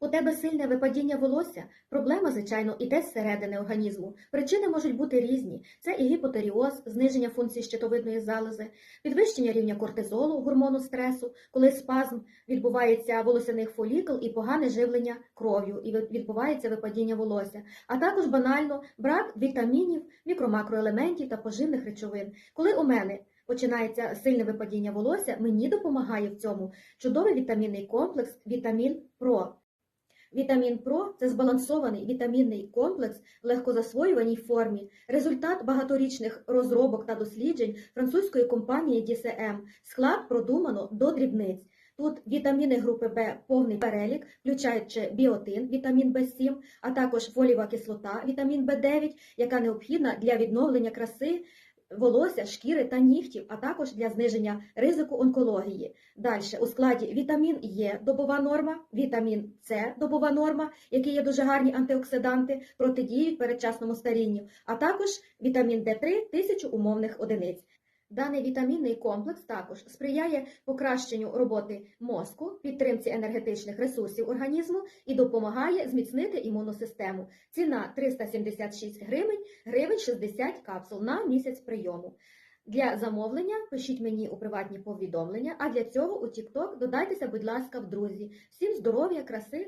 У тебе сильне випадіння волосся. Проблема, звичайно, іде зсередини організму. Причини можуть бути різні: це і гіпотеріоз, зниження функції щитовидної залози, підвищення рівня кортизолу, гормону стресу, коли спазм відбувається волосяних фолікул і погане живлення кров'ю, і відбувається випадіння волосся, а також банально брак вітамінів, мікро-макроелементів та поживних речовин. Коли у мене починається сильне випадіння волосся, мені допомагає в цьому чудовий вітамінний комплекс Вітамін Про. Вітамін Про це збалансований вітамінний комплекс в легкозасвоюваній формі, результат багаторічних розробок та досліджень французької компанії DCM. Склад продумано до дрібниць. Тут вітаміни групи Б повний перелік, включаючи біотин, вітамін В7, а також фолієва кислота, вітамін В9, яка необхідна для відновлення краси волосся, шкіри та нігтів, а також для зниження ризику онкології. Далі у складі вітамін Е добова норма, вітамін С добова норма, які є дуже гарні антиоксиданти, протидіють передчасному старінню, а також вітамін Д3 тисячу умовних одиниць. Даний вітамінний комплекс також сприяє покращенню роботи мозку, підтримці енергетичних ресурсів організму і допомагає зміцнити імунну систему. Ціна 376 гривень, гривень 60 капсул на місяць прийому. Для замовлення пишіть мені у приватні повідомлення, а для цього у TikTok додайтеся, будь ласка, в друзі. Всім здоров'я, краси